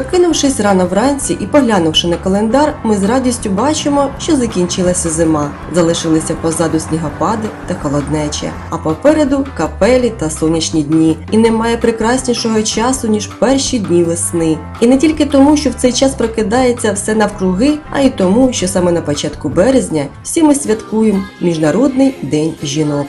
Прокинувшись рано вранці і поглянувши на календар, ми з радістю бачимо, що закінчилася зима. Залишилися позаду снігопади та холоднече, а попереду капелі та сонячні дні. І немає прекраснішого часу, ніж перші дні весни. І не тільки тому, що в цей час прокидається все навкруги, а й тому, що саме на початку березня всі ми святкуємо Міжнародний день жінок.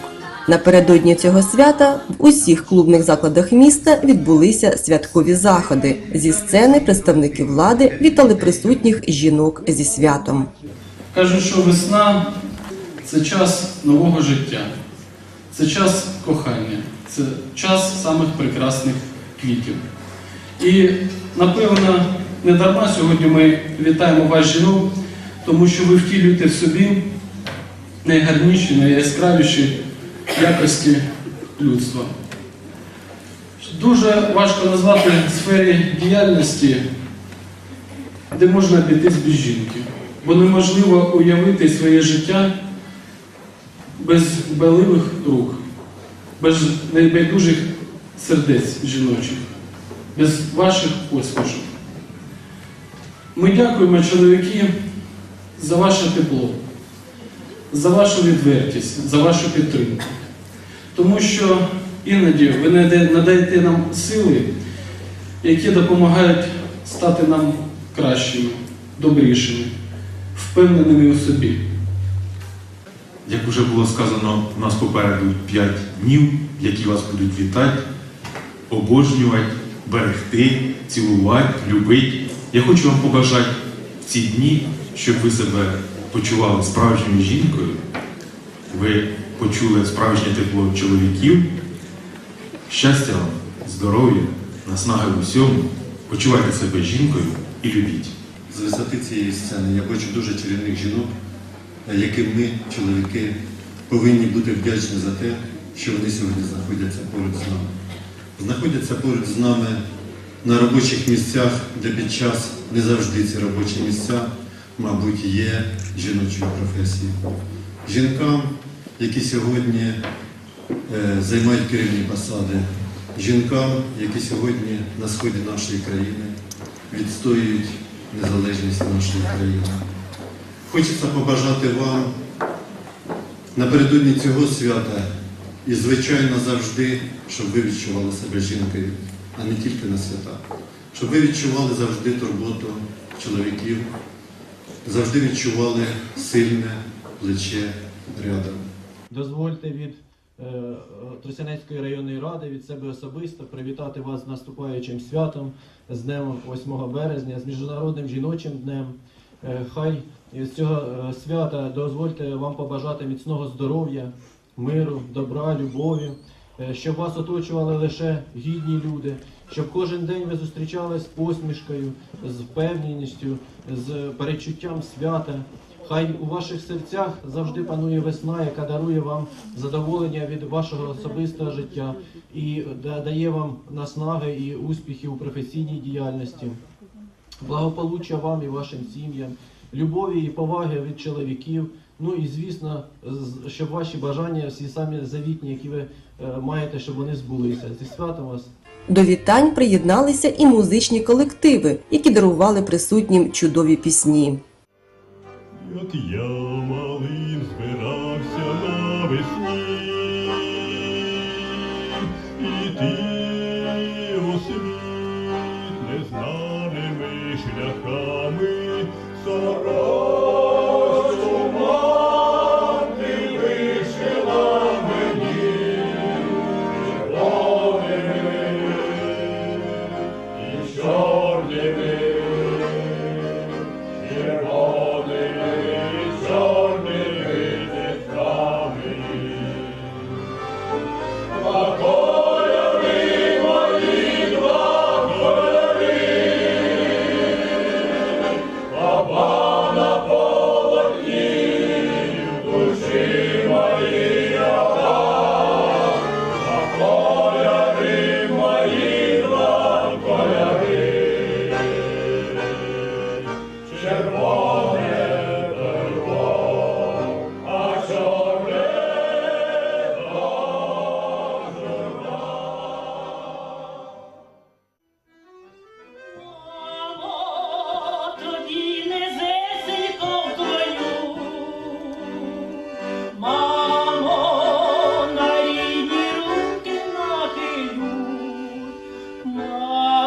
Напередодні цього свята в усіх клубних закладах міста відбулися святкові заходи. Зі сцени представники влади вітали присутніх жінок зі святом. Кажуть, що весна це час нового життя, це час кохання, це час самих прекрасних квітів. І напевно, не дарма сьогодні ми вітаємо вас, жінок, тому що ви втілюєте в собі найгарніші, найяскравіші якості людства. Дуже важко назвати сфері діяльності, де можна обійтись без жінки. Бо неможливо уявити своє життя без дбайливих рук, без небайдужих сердець жіночих, без ваших посмішок. Ми дякуємо, чоловіки, за ваше тепло, за вашу відвертість, за вашу підтримку. Тому що іноді ви надаєте нам сили, які допомагають стати нам кращими, добрішими, впевненими у собі. Як вже було сказано, у нас попереду 5 днів, які вас будуть вітати, обожнювати, берегти, цілувати, любити. Я хочу вам побажати в ці дні, щоб ви себе почували справжньою жінкою, ви почули справжнє тепло чоловіків. Щастя вам, здоров'я, наснаги в усьому. Почувайте себе жінкою і любіть. З висоти цієї сцени я бачу дуже чарівних жінок, яким ми, чоловіки, повинні бути вдячні за те, що вони сьогодні знаходяться поруч з нами. Знаходяться поруч з нами на робочих місцях, де під час не завжди ці робочі місця, мабуть, є жіночою професією. Жінкам, які сьогодні е, займають керівні посади, жінкам, які сьогодні на сході нашої країни відстоюють незалежність нашої країни. Хочеться побажати вам напередодні цього свята і, звичайно, завжди, щоб ви відчували себе жінкою, а не тільки на свята. Щоб ви відчували завжди турботу чоловіків, завжди відчували сильне плече рядом. Дозвольте від е, Тростянецької районної ради від себе особисто привітати вас з наступаючим святом, з днем 8 березня, з Міжнародним жіночим днем. Е, Хай з цього е, свята дозвольте вам побажати міцного здоров'я, миру, добра, любові, е, щоб вас оточували лише гідні люди, щоб кожен день ви зустрічались з посмішкою, з впевненістю, з перечуттям свята. Хай у ваших серцях завжди панує весна, яка дарує вам задоволення від вашого особистого життя і дає вам наснаги і успіхи у професійній діяльності. Благополуччя вам і вашим сім'ям, любові і поваги від чоловіків. Ну і звісно, щоб ваші бажання, всі самі завітні, які ви е, маєте, щоб вони збулися. Зі святом вас! До вітань приєдналися і музичні колективи, які дарували присутнім чудові пісні. От я малим збирався навесні, і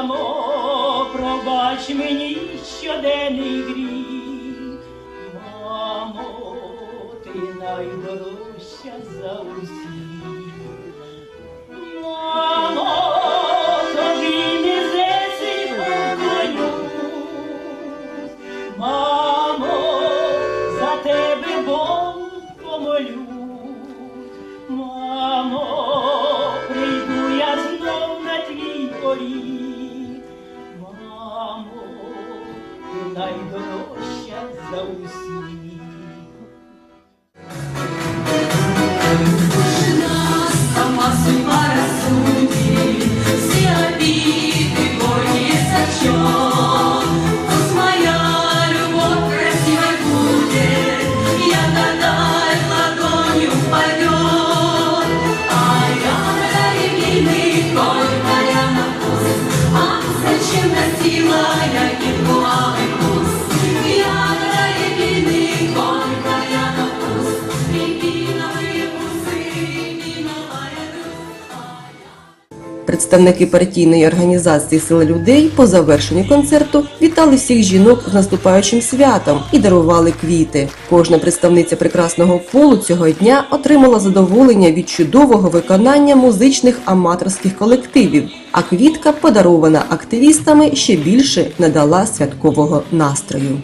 мамо, пробач мені щоденний гріх, мамо, ти найдорожча за усіх. Ти найдорожча за усіх. Представники партійної організації Сила людей по завершенню концерту вітали всіх жінок з наступаючим святом і дарували квіти. Кожна представниця прекрасного полу цього дня отримала задоволення від чудового виконання музичних аматорських колективів. А квітка, подарована активістами, ще більше надала святкового настрою.